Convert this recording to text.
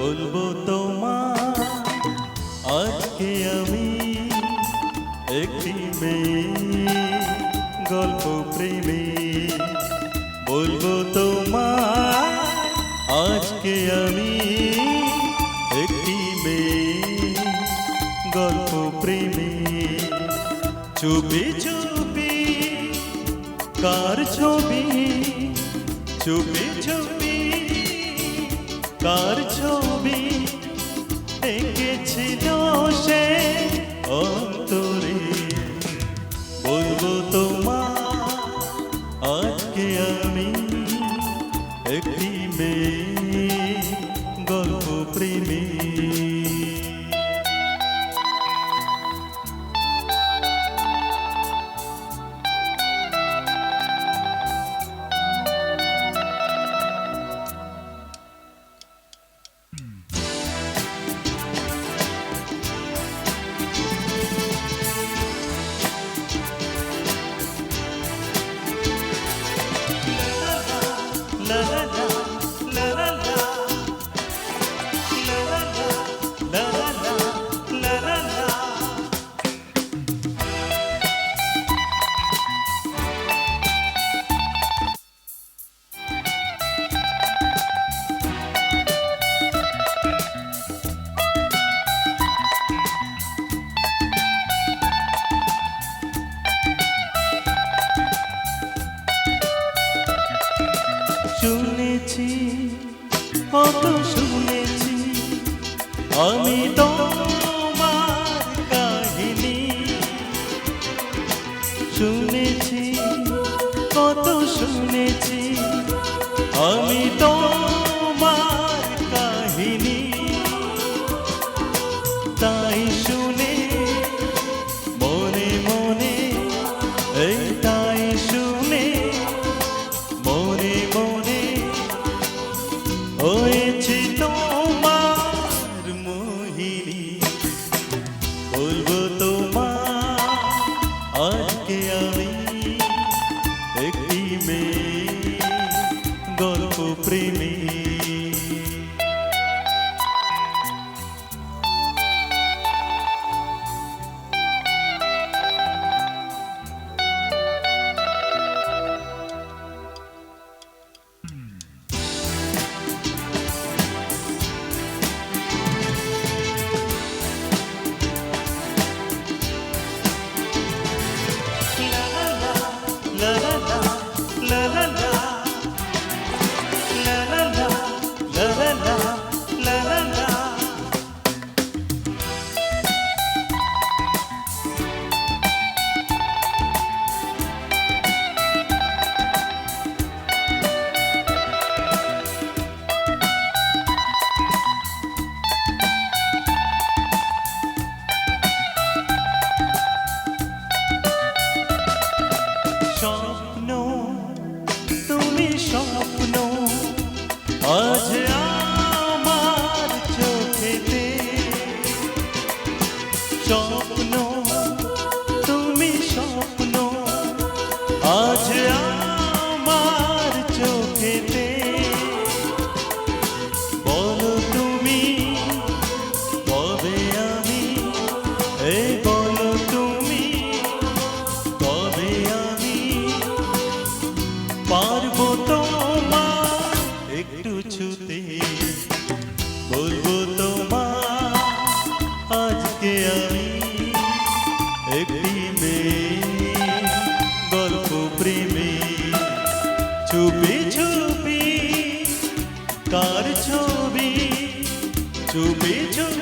বলবো তোমার আজকে আমি একটি মেয়ে গল্প প্রেমী বলবো তো চুপি চুপি, কার ছবি? চুপি চুপি, কার ছবি? এঁকেছিল সে অন্তরে। বলব তোমার, আজকে আমি একটি মেয়ে গল্প প্রেমী আমি তোমার কাহিনী শুনেছি কত শুনেছি। আমি গল্প প্রেমী। আজ আমার স্বপ্ন তুমি স্বপ্ন ছবি চুপি চুপি